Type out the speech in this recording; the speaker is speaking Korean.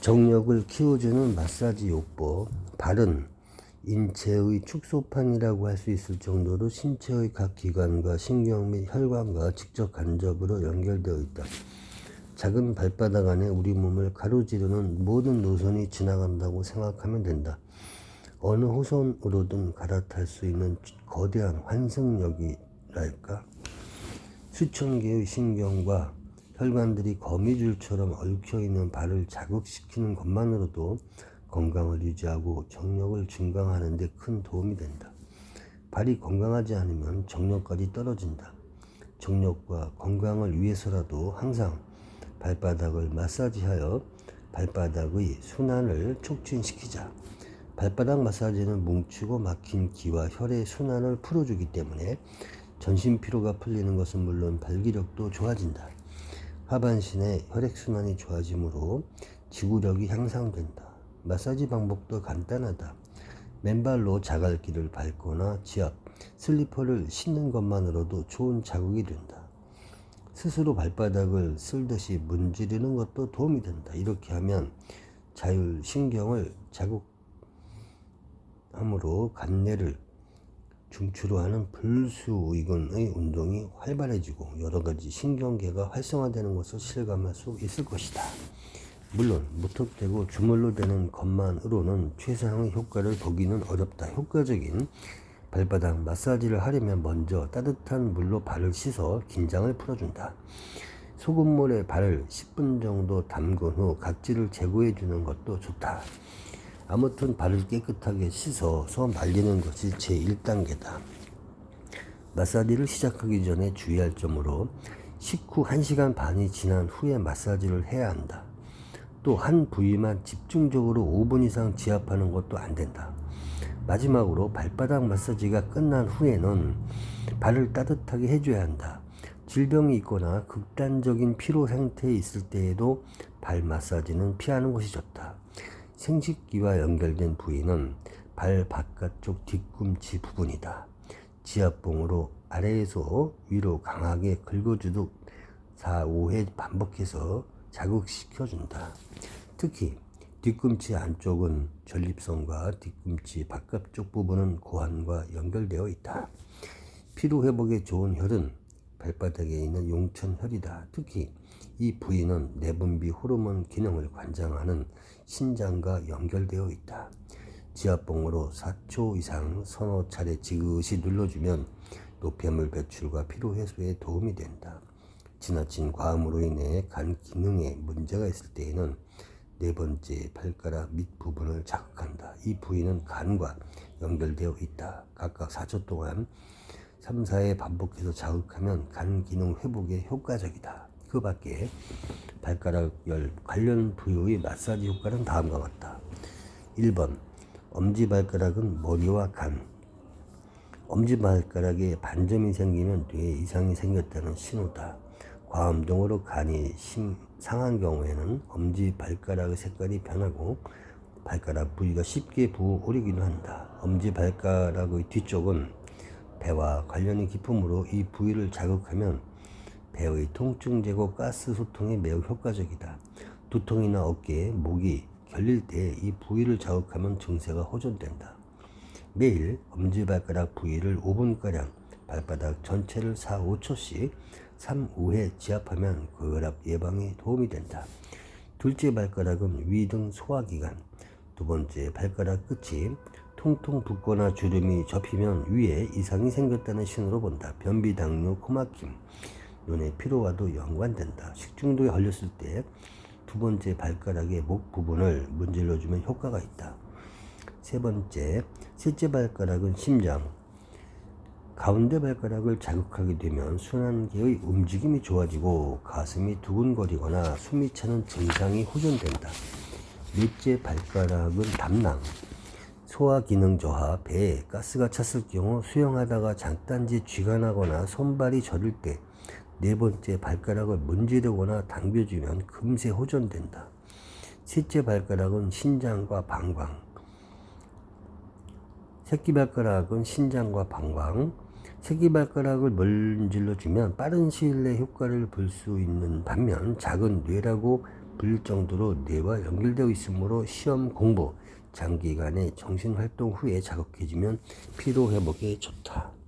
정력을 키워주는 마사지 요법. 발은 인체의 축소판이라고 할 수 있을 정도로 신체의 각 기관과 신경 및 혈관과 직접 간접으로 연결되어 있다. 작은 발바닥 안에 우리 몸을 가로지르는 모든 노선이 지나간다고 생각하면 된다. 어느 호선으로든 갈아탈 수 있는 거대한 환승력이랄까? 수천 개의 신경과 혈관들이 거미줄처럼 얽혀 있는 발을 자극시키는 것만으로도 건강을 유지하고 정력을 증강하는 데 큰 도움이 된다. 발이 건강하지 않으면 정력까지 떨어진다. 정력과 건강을 위해서라도 항상 발바닥을 마사지하여 발바닥의 순환을 촉진시키자. 발바닥 마사지는 뭉치고 막힌 기와 혈의 순환을 풀어주기 때문에 전신 피로가 풀리는 것은 물론 발기력도 좋아진다. 하반신의 혈액순환이 좋아지므로 지구력이 향상된다. 마사지 방법도 간단하다. 맨발로 자갈길을 밟거나 지압, 슬리퍼를 신는 것만으로도 좋은 자극이 된다. 스스로 발바닥을 쓸듯이 문지르는 것도 도움이 된다. 이렇게 하면 자율 신경을 자극함으로 간내를 중추로 하는 불수의근의 운동이 활발해지고 여러 가지 신경계가 활성화되는 것을 실감할 수 있을 것이다. 물론 무턱대고 주물러 대는 것만으로는 최상의 효과를 보기는 어렵다. 효과적인 발바닥 마사지를 하려면 먼저 따뜻한 물로 발을 씻어 긴장을 풀어준다. 소금물에 발을 10분 정도 담근 후 각질을 제거해 주는 것도 좋다. 아무튼 발을 깨끗하게 씻어서 말리는 것이 제1단계다. 마사지를 시작하기 전에 주의할 점으로 식후 1시간 반이 지난 후에 마사지를 해야 한다. 또 한 부위만 집중적으로 5분 이상 지압하는 것도 안 된다. 마지막으로 발바닥 마사지가 끝난 후에는 발을 따뜻하게 해줘야 한다. 질병이 있거나 극단적인 피로 상태에 있을 때에도 발 마사지는 피하는 것이 좋다. 생식기와 연결된 부위는 발 바깥쪽 뒤꿈치 부분이다. 지압봉으로 아래에서 위로 강하게 긁어주듯 4, 5회 반복해서 자극시켜준다. 특히 뒤꿈치 안쪽은 전립선과 뒤꿈치 바깥쪽 부분은 고환과 연결되어 있다. 피로 회복에 좋은 혈은 발바닥에 있는 용천혈이다. 특히 이 부위는 내분비 호르몬 기능을 관장하는 신장과 연결되어 있다. 지압봉으로 4초 이상 서너 차례 지그시 눌러주면 노폐물 배출과 피로 해소에 도움이 된다. 지나친 과음으로 인해 간 기능에 문제가 있을 때에는 네 번째 발가락 밑 부분을 자극한다. 이 부위는 간과 연결되어 있다. 각각 4초 동안 3, 4회 반복해서 자극하면 간 기능 회복에 효과적이다. 그 밖에 발가락 열 관련 부위의 마사지 효과는 다음과 같다. 1번 엄지발가락은 머리와 간 엄지발가락에 반점이 생기면 뇌에 이상이 생겼다는 신호다. 과음동으로 간이 심, 상한 경우에는 엄지발가락의 색깔이 변하고 발가락 부위가 쉽게 부어오르기도 한다. 엄지발가락의 뒤쪽은 배와 관련이 깊으므로 이 부위를 자극하면 배의 통증 제거 가스 소통에 매우 효과적이다. 두통이나 어깨, 목이 결릴 때 이 부위를 자극하면 증세가 호전된다. 매일 엄지발가락 부위를 5분가량 발바닥 전체를 4, 5초씩 3, 5회 지압하면 고혈압 예방에 도움이 된다. 둘째 발가락은 위 등 소화기관, 두 번째 발가락 끝이 통통 붓거나 주름이 접히면 위에 이상이 생겼다는 신호로 본다. 변비, 당뇨, 코막힘, 눈의 피로와도 연관된다. 식중독에 걸렸을 때 두 번째 발가락의 목 부분을 문질러주면 효과가 있다. 세 번째, 셋째 발가락은 심장. 가운데 발가락을 자극하게 되면 순환계의 움직임이 좋아지고 가슴이 두근거리거나 숨이 차는 증상이 호전된다. 넷째 발가락은 담낭. 소화 기능 저하, 배에 가스가 찼을 경우 수영하다가 장단지에 쥐가 나거나 손발이 저릴 때 네 번째 발가락을 문지르거나 당겨주면 금세 호전된다. 셋째 발가락은 신장과 방광. 새끼 발가락은 신장과 방광. 새끼 발가락을 문질러주면 빠른 시일 내에 효과를 볼 수 있는 반면 작은 뇌라고 불릴 정도로 뇌와 연결되어 있으므로 시험 공부, 장기간의 정신활동 후에 자극해주면 피로 회복에 좋다.